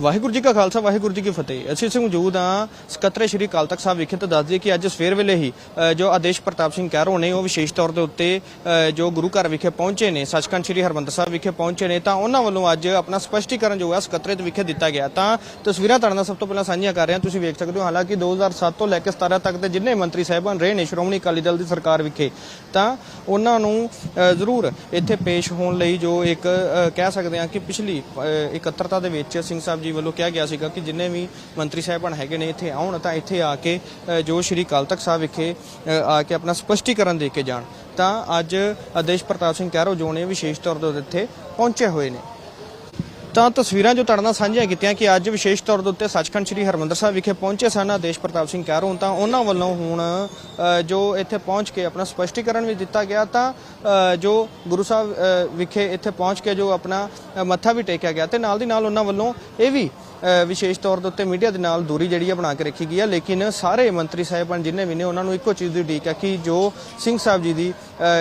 ਵਾਹਿਗੁਰੂ ਜੀ ਕਾ ਖਾਲਸਾ, ਵਾਹਿਗੁਰੂ ਜੀ ਕੀ ਫਤਿਹ। ਅਸੀਂ ਇੱਥੇ ਮੌਜੂਦ ਹਾਂ ਸਕੱਤਰ ਸ਼੍ਰੀ ਅਕਾਲ ਤਖਤ ਸਾਹਿਬ ਵਿਖੇ। ਤਾਂ ਦੱਸ ਦਈਏ ਕਿ ਅੱਜ ਸਵੇਰ ਵੇਲੇ ਹੀ ਜੋ ਆਦੇਸ਼ ਪ੍ਰਤਾਪ ਸਿੰਘ ਕਹਿਰੋ ਨੇ, ਉਹ ਵਿਸ਼ੇਸ਼ ਤੌਰ ਦੇ ਉੱਤੇ ਜੋ ਗੁਰੂ ਘਰ ਵਿਖੇ ਪਹੁੰਚੇ ਨੇ, ਸੱਚਖੰਡ ਸ਼੍ਰੀ ਹਰਮੰਦਰ ਸਾਹਿਬ ਵਿਖੇ ਪਹੁੰਚੇ ਨੇ, ਤਾਂ ਉਹਨਾਂ ਵੱਲੋਂ ਅੱਜ ਆਪਣਾ ਸਪਸ਼ਟੀਕਰਨ ਜੋ ਹੈ ਸਕੱਤਰੇ ਵਿਖੇ ਦਿੱਤਾ ਗਿਆ। ਤਾਂ ਤਸਵੀਰਾਂ ਤੁਹਾਡੇ ਨਾਲ ਸਭ ਤੋਂ ਪਹਿਲਾਂ ਸਾਂਝੀਆਂ ਕਰ ਰਹੇ ਹਾਂ ਤੁਸੀਂ ਵੇਖ ਸਕਦੇ ਹੋ, ਹਾਲਾਂਕਿ 2007 ਤੋਂ ਲੈ ਕੇ 17 ਤੱਕ ਦੇ ਜਿੰਨੇ ਮੰਤਰੀ ਸਾਹਿਬਾਨ ਰਹੇ ਨੇ, ਸ਼੍ਰੋਮਣੀ ਅਕਾਲੀ ਦਲ ਦੀ ਸਰਕਾਰ ਵਿਖੇ, ਤਾਂ ਉਹਨਾਂ ਨੂੰ ਜ਼ਰੂਰ ਇੱਥੇ ਪੇਸ਼ ਹੋਣ ਲਈ ਜੋ ਇੱਕ ਕਹਿ ਸਕਦੇ ਹਾਂ ਕਿ ਪਿਛਲੀ ਇਕੱਤਰਤਾ ਦੇ ਵਿੱਚ ਸਿੰਘ ਸਾਹਿਬ ਜੀ ਵੱਲੋਂ ਕਿਹਾ ਗਿਆ ਸੀਗਾ ਕਿ ਜਿੰਨੇ ਵੀ ਮੰਤਰੀ ਸਾਹਿਬਾਨ ਹੈਗੇ ਨੇ ਇੱਥੇ ਆਉਣ ਤਾਂ ਇੱਥੇ ਆ ਕੇ ਜੋ ਸ਼੍ਰੀ ਅਕਾਲ ਤਖਤ ਸਾਹਿਬ ਵਿਖੇ ਆ ਕੇ ਆਪਣਾ ਸਪਸ਼ਟੀਕਰਨ ਦੇ ਕੇ ਜਾਣ। ਤਾਂ ਅੱਜ ਆਦੇਸ਼ ਪ੍ਰਤਾਪ ਸਿੰਘ ਕਹਿਰੋ ਜੋ ਨੇ ਵਿਸ਼ੇਸ਼ ਤੌਰ 'ਤੇ ਇੱਥੇ ਪਹੁੰਚੇ ਹੋਏ ਨੇ। ਤਾਂ ਤਸਵੀਰਾਂ ਜੋ ਤੁਹਾਡੇ ਨਾਲ ਸਾਂਝੀਆਂ ਕੀਤੀਆਂ ਕਿ ਅੱਜ ਵਿਸ਼ੇਸ਼ ਤੌਰ ਦੇ ਉੱਤੇ ਸੱਚਖੰਡ ਸ੍ਰੀ ਹਰਮੰਦਰ ਸਾਹਿਬ ਵਿਖੇ ਪਹੁੰਚੇ ਸਨ ਆਦੇਸ਼ ਪ੍ਰਤਾਪ ਸਿੰਘ ਕਹਿਰੋਂ ਤਾਂ ਉਹਨਾਂ ਵੱਲੋਂ ਹੁਣ ਜੋ ਇੱਥੇ ਪਹੁੰਚ ਕੇ ਆਪਣਾ ਸਪਸ਼ਟੀਕਰਨ ਵੀ ਦਿੱਤਾ ਗਿਆ, ਤਾਂ ਜੋ ਗੁਰੂ ਸਾਹਿਬ ਵਿਖੇ ਇੱਥੇ ਪਹੁੰਚ ਕੇ ਜੋ ਆਪਣਾ ਮੱਥਾ ਵੀ ਟੇਕਿਆ ਗਿਆ। ਤੇ ਨਾਲ ਦੀ ਨਾਲ ਉਹਨਾਂ ਵੱਲੋਂ ਇਹ ਵੀ ਵਿਸ਼ੇਸ਼ ਤੌਰ ਦੇ ਉੱਤੇ ਮੀਡੀਆ ਦੇ ਨਾਲ ਦੂਰੀ ਜਿਹੜੀ ਹੈ ਬਣਾ ਕੇ ਰੱਖੀ ਗਈ ਹੈ ਲੇਕਿਨ ਸਾਰੇ ਮੰਤਰੀ ਸਾਹਿਬਾਨ ਜਿੰਨੇ ਵੀ ਨੇ, ਉਹਨਾਂ ਨੂੰ ਇੱਕੋ ਚੀਜ਼ ਦੀ ਉਡੀਕ ਹੈ ਕਿ ਜੋ ਸਿੰਘ ਸਾਹਿਬ ਜੀ ਦੀ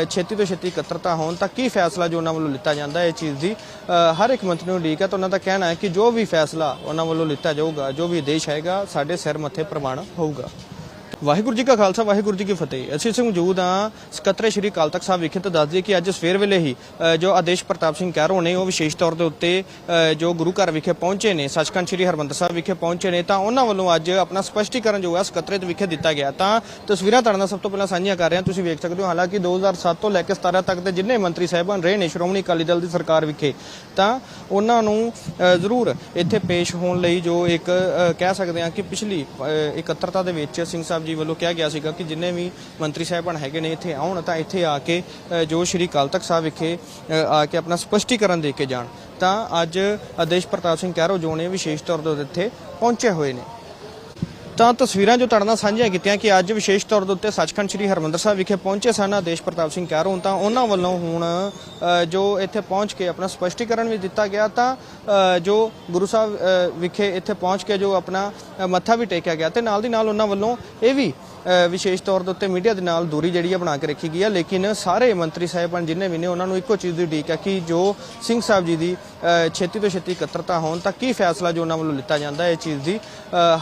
ਛੇਤੀ ਤੋਂ ਛੇਤੀ ਇਕੱਤਰਤਾ ਹੋਣ, ਤਾਂ ਕੀ ਫੈਸਲਾ ਜੋ ਉਹਨਾਂ ਵੱਲੋਂ ਲਿੱਤਾ ਜਾਂਦਾ ਹੈ ਇਹ ਚੀਜ਼ ਦੀ ਹਰ ਇੱਕ ਮੰਤਰੀ ਨੂੰ ਉਡੀਕ ਹੈ ਤਾਂ ਉਹਨਾਂ ਦਾ ਕਹਿਣਾ ਹੈ ਕਿ ਜੋ ਵੀ ਫੈਸਲਾ ਉਹਨਾਂ ਵੱਲੋਂ ਲਿੱਤਾ ਜਾਊਗਾ, ਜੋ ਵੀ ਆਦੇਸ਼ ਆਏਗਾ ਸਾਡੇ ਸਿਰ ਮੱਥੇ ਪ੍ਰਮਾਣ ਹੋਊਗਾ। ਵਾਹਿਗੁਰੂ ਜੀ ਕਾ ਖਾਲਸਾ, ਵਾਹਿਗੁਰੂ ਜੀ ਕੀ ਫਤਿਹ। ਅਸੀਂ ਇੱਥੇ ਮੌਜੂਦ ਹਾਂ ਸਕੱਤਰੇ ਸ਼੍ਰੀ ਅਕਾਲ ਤਖਤ ਸਾਹਿਬ ਵਿਖੇ ਤਾਂ ਦੱਸ ਦਈਏ ਕਿ ਅੱਜ ਸਵੇਰ ਵੇਲੇ ਹੀ ਜੋ ਆਦੇਸ਼ ਪ੍ਰਤਾਪ ਸਿੰਘ ਕਹਿਰੋ ਨੇ, ਉਹ ਵਿਸ਼ੇਸ਼ ਤੌਰ ਦੇ ਉੱਤੇ ਜੋ ਗੁਰੂ ਘਰ ਵਿਖੇ ਪਹੁੰਚੇ ਨੇ, ਸੱਚਖੰਡ ਸ਼੍ਰੀ ਹਰਮੰਦਰ ਸਾਹਿਬ ਵਿਖੇ ਪਹੁੰਚੇ ਨੇ, ਤਾਂ ਉਹਨਾਂ ਵੱਲੋਂ ਅੱਜ ਆਪਣਾ ਸਪਸ਼ਟੀਕਰਨ ਜੋ ਹੈ ਸਕੱਤਰੇ ਦੇ ਵਿਖੇ ਦਿੱਤਾ ਗਿਆ। ਤਾਂ ਤਸਵੀਰਾਂ ਤੁਹਾਡੇ ਨਾਲ ਸਭ ਤੋਂ ਪਹਿਲਾਂ ਸਾਂਝੀਆਂ ਕਰ ਰਹੇ ਹਾਂ ਤੁਸੀਂ ਵੇਖ ਸਕਦੇ ਹੋ, ਹਾਲਾਂਕਿ 2007 ਤੋਂ ਲੈ ਕੇ 17 ਤੱਕ ਦੇ ਜਿੰਨੇ ਮੰਤਰੀ ਸਾਹਿਬਾਨ ਰਹੇ ਨੇ, ਸ਼੍ਰੋਮਣੀ ਅਕਾਲੀ ਦਲ ਦੀ ਸਰਕਾਰ ਵਿਖੇ, ਤਾਂ ਉਹਨਾਂ ਨੂੰ ਜ਼ਰੂਰ ਇੱਥੇ ਪੇਸ਼ ਹੋਣ ਲਈ ਜੋ ਇੱਕ ਕਹਿ ਸਕਦੇ ਹਾਂ ਕਿ ਪਿਛਲੀ ਇਕੱਤਰਤਾ ਦੇ ਵਿੱਚ ਸਿੰਘ ਸਾਹਿਬ ਸਾਹਿਬ ਜੀ ਵੱਲੋਂ ਕਿਹਾ ਗਿਆ ਸੀਗਾ ਕਿ ਜਿੰਨੇ ਵੀ ਮੰਤਰੀ ਸਾਹਿਬਾਨ ਹੈਗੇ ਨੇ ਇੱਥੇ ਆਉਣ ਤਾਂ ਇੱਥੇ ਆ ਕੇ ਜੋ ਸ਼੍ਰੀ ਅਕਾਲ ਤਖਤ ਸਾਹਿਬ ਵਿਖੇ ਆ ਕੇ ਆਪਣਾ ਸਪਸ਼ਟੀਕਰਨ ਦੇ ਕੇ ਜਾਣ। ਤਾਂ ਅੱਜ ਆਦੇਸ਼ ਪ੍ਰਤਾਪ ਸਿੰਘ ਕਹਿਰੋ ਜੋ ਨੇ ਵਿਸ਼ੇਸ਼ ਤੌਰ 'ਤੇ ਇੱਥੇ ਪਹੁੰਚੇ ਹੋਏ ਨੇ। ਤਾਂ ਤਸਵੀਰਾਂ ਜੋ ਤੁਹਾਡੇ ਨਾਲ ਸਾਂਝੀਆਂ ਕੀਤੀਆਂ ਕਿ ਅੱਜ ਵਿਸ਼ੇਸ਼ ਤੌਰ ਦੇ ਉੱਤੇ ਸੱਚਖੰਡ ਸ੍ਰੀ ਹਰਮੰਦਰ ਸਾਹਿਬ ਵਿਖੇ ਪਹੁੰਚੇ ਸਨ। ਆਦੇਸ਼ ਪ੍ਰਤਾਪ ਸਿੰਘ ਕਹਿਰੋਂ ਤਾਂ ਉਹਨਾਂ ਵੱਲੋਂ ਹੁਣ ਜੋ ਇੱਥੇ ਪਹੁੰਚ ਕੇ ਆਪਣਾ ਸਪਸ਼ਟੀਕਰਨ ਵੀ ਦਿੱਤਾ ਗਿਆ ਤਾਂ ਜੋ ਗੁਰੂ ਸਾਹਿਬ ਵਿਖੇ ਇੱਥੇ ਪਹੁੰਚ ਕੇ ਜੋ ਆਪਣਾ ਮੱਥਾ ਵੀ ਟੇਕਿਆ ਗਿਆ ਤੇ ਨਾਲ ਦੀ ਨਾਲ ਉਹਨਾਂ ਵੱਲੋਂ ਇਹ ਵੀ ਵਿਸ਼ੇਸ਼ ਤੌਰ ਦੇ ਉੱਤੇ ਮੀਡੀਆ ਦੇ ਨਾਲ ਦੂਰੀ ਜਿਹੜੀ ਆ ਬਣਾ ਕੇ ਰੱਖੀ ਗਈ ਹੈ ਲੇਕਿਨ ਸਾਰੇ ਮੰਤਰੀ ਸਾਹਿਬਾਨ ਜਿੰਨੇ ਵੀ ਨੇ, ਉਹਨਾਂ ਨੂੰ ਇੱਕੋ ਚੀਜ਼ ਦੀ ਉਡੀਕ ਹੈ ਕਿ ਜੋ ਸਿੰਘ ਸਾਹਿਬ ਜੀ ਦੀ ਛੇਤੀ ਤੋਂ ਛੇਤੀ ਇਕੱਤਰਤਾ ਹੋਣ, ਤਾਂ ਕੀ ਫੈਸਲਾ ਜੋ ਉਹਨਾਂ ਵੱਲੋਂ ਲਿੱਤਾ ਜਾਂਦਾ ਹੈ ਇਹ ਚੀਜ਼ ਦੀ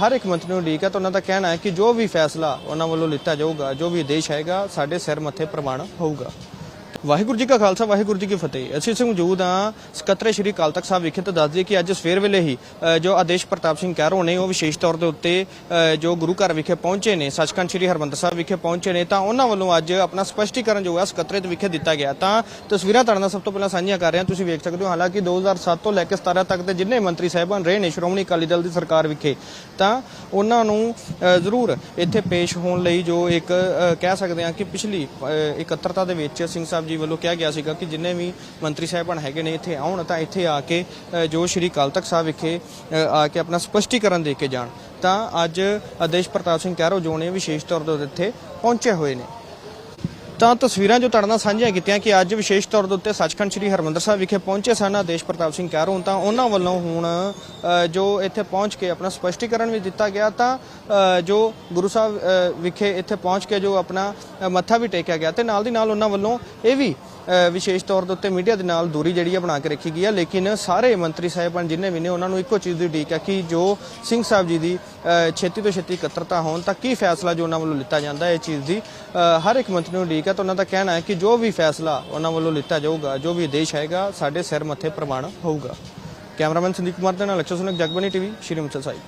ਹਰ ਇੱਕ ਮੰਤਰੀ ਨੂੰ ਉਡੀਕ ਹੈ ਤਾਂ ਉਹਨਾਂ ਦਾ ਕਹਿਣਾ ਹੈ ਕਿ ਜੋ ਵੀ ਫੈਸਲਾ ਉਹਨਾਂ ਵੱਲੋਂ ਲਿੱਤਾ ਜਾਊਗਾ, ਜੋ ਵੀ ਆਦੇਸ਼ ਆਏਗਾ ਸਾਡੇ ਸਿਰ ਮੱਥੇ ਪ੍ਰਮਾਣ ਹੋਊਗਾ। ਵਾਹਿਗੁਰੂ ਜੀ ਕਾ ਖਾਲਸਾ, ਵਾਹਿਗੁਰੂ ਜੀ ਕੀ ਫਤਿਹ। ਅਸੀਂ ਇੱਥੇ ਮੌਜੂਦ ਹਾਂ ਸਕੱਤਰ ਸ਼੍ਰੀ ਅਕਾਲ ਤਖਤ ਸਾਹਿਬ ਵਿਖੇ ਤਾਂ ਦੱਸ ਦਈਏ ਕਿ ਅੱਜ ਸਵੇਰ ਵੇਲੇ ਹੀ ਜੋ ਆਦੇਸ਼ ਪ੍ਰਤਾਪ ਸਿੰਘ ਕਹਿਰੋ ਨੇ, ਉਹ ਵਿਸ਼ੇਸ਼ ਤੌਰ ਦੇ ਉੱਤੇ ਜੋ ਗੁਰੂ ਘਰ ਵਿਖੇ ਪਹੁੰਚੇ ਨੇ, ਸੱਚਖੰਡ ਸ਼੍ਰੀ ਹਰਮੰਦਰ ਸਾਹਿਬ ਵਿਖੇ ਪਹੁੰਚੇ ਨੇ, ਤਾਂ ਉਹਨਾਂ ਵੱਲੋਂ ਅੱਜ ਆਪਣਾ ਸਪਸ਼ਟੀਕਰਨ ਜੋ ਹੈ ਸਕੱਤਰੇ ਵਿਖੇ ਦਿੱਤਾ ਗਿਆ। ਤਾਂ ਤਸਵੀਰਾਂ ਤੁਹਾਡੇ ਨਾਲ ਸਭ ਤੋਂ ਪਹਿਲਾਂ ਸਾਂਝੀਆਂ ਕਰ ਰਹੇ ਹਾਂ ਤੁਸੀਂ ਵੇਖ ਸਕਦੇ ਹੋ, ਹਾਲਾਂਕਿ 2007 ਤੋਂ ਲੈ ਕੇ 17 ਤੱਕ ਦੇ ਜਿੰਨੇ ਮੰਤਰੀ ਸਾਹਿਬਾਨ ਰਹੇ ਨੇ ਸ਼੍ਰੋਮਣੀ ਅਕਾਲੀ ਦਲ ਦੀ ਸਰਕਾਰ ਵਿਖੇ, ਤਾਂ ਉਹਨਾਂ ਨੂੰ ਜ਼ਰੂਰ ਇੱਥੇ ਪੇਸ਼ ਹੋਣ ਲਈ ਜੋ ਇੱਕ ਕਹਿ ਸਕਦੇ ਹਾਂ ਕਿ ਪਿਛਲੀ ਇਕੱਤਰਤਾ ਦੇ ਵਿੱਚ ਸਿੰਘ ਸਾਹਿਬ ਜੀ ਵੱਲੋਂ ਕਿਹਾ ਗਿਆ ਸੀਗਾ ਕਿ ਜਿੰਨੇ ਵੀ ਮੰਤਰੀ ਸਾਹਿਬਾਨ ਹੈਗੇ ਨੇ ਇੱਥੇ ਆਉਣ ਤਾਂ ਇੱਥੇ ਆ ਕੇ ਜੋ ਸ਼੍ਰੀ ਅਕਾਲ ਤਖਤ ਸਾਹਿਬ ਵਿਖੇ ਆ ਕੇ ਆਪਣਾ ਸਪਸ਼ਟੀਕਰਨ ਦੇ ਕੇ ਜਾਣ। ਤਾਂ ਅੱਜ ਆਦੇਸ਼ ਪ੍ਰਤਾਪ ਸਿੰਘ ਕਹਿਰੋ ਜੋ ਨੇ ਵਿਸ਼ੇਸ਼ ਤੌਰ 'ਤੇ ਇੱਥੇ ਪਹੁੰਚੇ ਹੋਏ ਨੇ। ਤਾਂ ਤਸਵੀਰਾਂ ਜੋ ਤੁਹਾਡੇ ਨਾਲ ਸਾਂਝੀਆਂ ਕੀਤੀਆਂ ਕਿ ਅੱਜ ਵਿਸ਼ੇਸ਼ ਤੌਰ ਦੇ ਉੱਤੇ ਸੱਚਖੰਡ ਸ੍ਰੀ ਹਰਮੰਦਰ ਸਾਹਿਬ ਵਿਖੇ ਪਹੁੰਚੇ ਸਨ ਆਦੇਸ਼ ਪ੍ਰਤਾਪ ਸਿੰਘ ਕਹਿਰੋਂ, ਤਾਂ ਉਹਨਾਂ ਵੱਲੋਂ ਹੁਣ ਜੋ ਇੱਥੇ ਪਹੁੰਚ ਕੇ ਆਪਣਾ ਸਪਸ਼ਟੀਕਰਨ ਵੀ ਦਿੱਤਾ ਗਿਆ, ਤਾਂ ਜੋ ਗੁਰੂ ਸਾਹਿਬ ਵਿਖੇ ਇੱਥੇ ਪਹੁੰਚ ਕੇ ਜੋ ਆਪਣਾ ਮੱਥਾ ਵੀ ਟੇਕਿਆ ਗਿਆ, ਤੇ ਨਾਲ ਦੀ ਨਾਲ ਉਹਨਾਂ ਵੱਲੋਂ ਇਹ ਵੀ ਵਿਸ਼ੇਸ਼ ਤੌਰ ਦੇ ਉੱਤੇ ਮੀਡੀਆ ਦੇ ਨਾਲ ਦੂਰੀ ਜਿਹੜੀ ਹੈ ਬਣਾ ਕੇ ਰੱਖੀ ਗਈ ਹੈ ਲੇਕਿਨ ਸਾਰੇ ਮੰਤਰੀ ਸਾਹਿਬਾਨ ਜਿੰਨੇ ਵੀ ਨੇ ਉਹਨਾਂ ਨੂੰ ਇੱਕੋ ਚੀਜ਼ ਦੀ ਉਡੀਕ ਹੈ ਕਿ ਜੋ ਸਿੰਘ ਸਾਹਿਬ ਜੀ ਦੀ ਛੇਤੀ ਤੋਂ ਛੇਤੀ ਇਕੱਤਰਤਾ ਹੋਣ, ਤਾਂ ਕੀ ਫੈਸਲਾ ਜੋ ਉਹਨਾਂ ਵੱਲੋਂ ਲਿੱਤਾ ਜਾਂਦਾ ਹੈ ਇਹ ਚੀਜ਼ ਦੀ ਹਰ ਇੱਕ ਮੰਤਰੀ ਨੂੰ ਉਡੀਕ ਹੈ ਤਾਂ ਉਹਨਾਂ ਦਾ ਕਹਿਣਾ ਹੈ ਕਿ ਜੋ ਵੀ ਫੈਸਲਾ ਉਹਨਾਂ ਵੱਲੋਂ ਲਿੱਤਾ ਜਾਊਗਾ, ਜੋ ਵੀ ਆਦੇਸ਼ ਆਏਗਾ, ਸਾਡੇ ਸਿਰ ਮੱਥੇ ਪ੍ਰਮਾਣ ਹੋਊਗਾ। ਕੈਮਰਾਮੈਨ ਸੰਦੀਪ ਕੁਮਾਰ ਦੇ ਨਾਲ ਅਕਸ਼ਰ ਸੁਨਕ ਜਗਬਨੀ ਟੀਵੀ, ਸ਼੍ਰੀ ਮੁਕਤਸਰ ਸਾਹਿਬ।